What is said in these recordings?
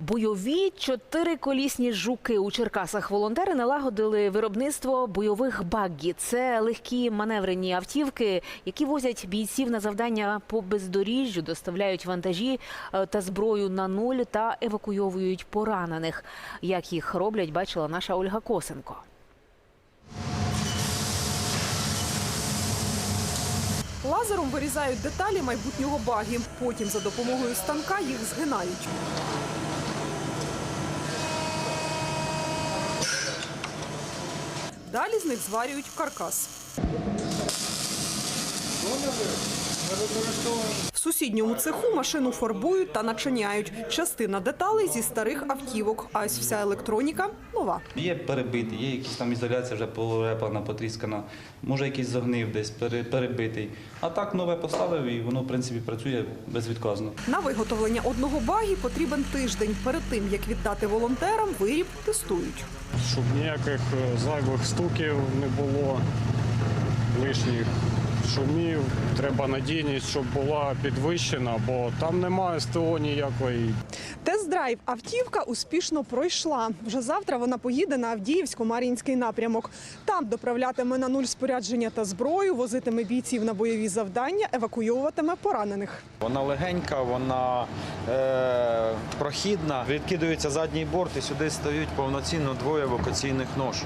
Бойові чотириколісні жуки у Черкасах волонтери налагодили виробництво бойових баггі. Це легкі маневрені автівки, які возять бійців на завдання по бездоріжжю, доставляють вантажі е, та зброю на нуль та евакуйовують поранених. Як їх роблять, бачила наша Ольга Косенко. Лазером вирізають деталі майбутнього багі. Потім за допомогою станка їх згинають. Далі з них зварюють каркас. В сусідньому цеху машину фарбують та начиняють. Частина деталей зі старих автівок, а ось вся електроніка нова. Є перебитий, є якісь там ізоляція вже полуреплана, потріскана, може якийсь загнив десь, пере- перебитий. А так нове поставив і воно, в принципі, працює безвідказно. На виготовлення одного багі потрібен тиждень. Перед тим як віддати волонтерам, виріб тестують. щоб ніяких е, зайвих стуків не було, лишніх шумів. Треба надійність, щоб була підвищена, бо там немає СТО ніякої. Тест-драйв автівка успішно пройшла. Вже завтра вона поїде на Авдіївсько-Мар'їнський напрямок. Там доправлятиме на нуль спорядження та зброю, возитиме бійців на бойові завдання, евакуйовуватиме поранених. Вона легенька, вона е, прохідна. Відкидується задній борт і сюди стають повноцінно двоє евакуаційних нож.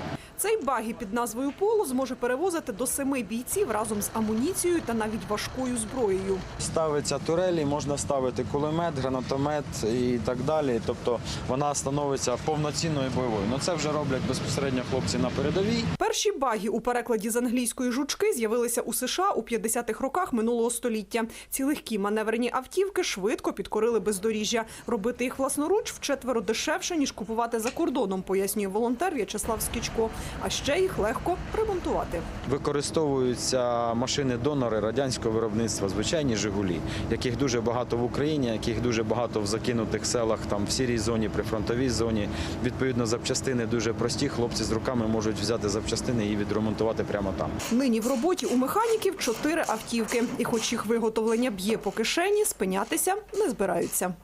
Цей багі під назвою Поло зможе перевозити до семи бійців разом з амуніцією та навіть важкою зброєю. Ставиться турелі, можна ставити кулемет, гранатомет і так далі. Тобто вона становиться повноцінною бойовою. Ну це вже роблять безпосередньо хлопці на передовій. Перші багі у перекладі з англійської жучки з'явилися у США у 50-х роках минулого століття. Ці легкі маневрені автівки швидко підкорили бездоріжжя. Робити їх власноруч вчетверо дешевше ніж купувати за кордоном, пояснює волонтер В'ячеслав Скічко. А ще їх легко ремонтувати. Використовуються машини-донори радянського виробництва, звичайні Жигулі, яких дуже багато в Україні, яких дуже багато в закинутих селах, там в сірій зоні, прифронтовій зоні. Відповідно, запчастини дуже прості. Хлопці з руками можуть взяти запчастини і відремонтувати прямо там. Нині в роботі у механіків чотири автівки. І хоч їх виготовлення б'є по кишені, спинятися не збираються.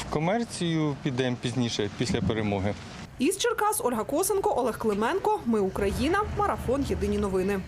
В комерцію підемо пізніше, після перемоги. Із Черкас Ольга Косенко, Олег Клименко. Ми Україна. Марафон. Єдині новини.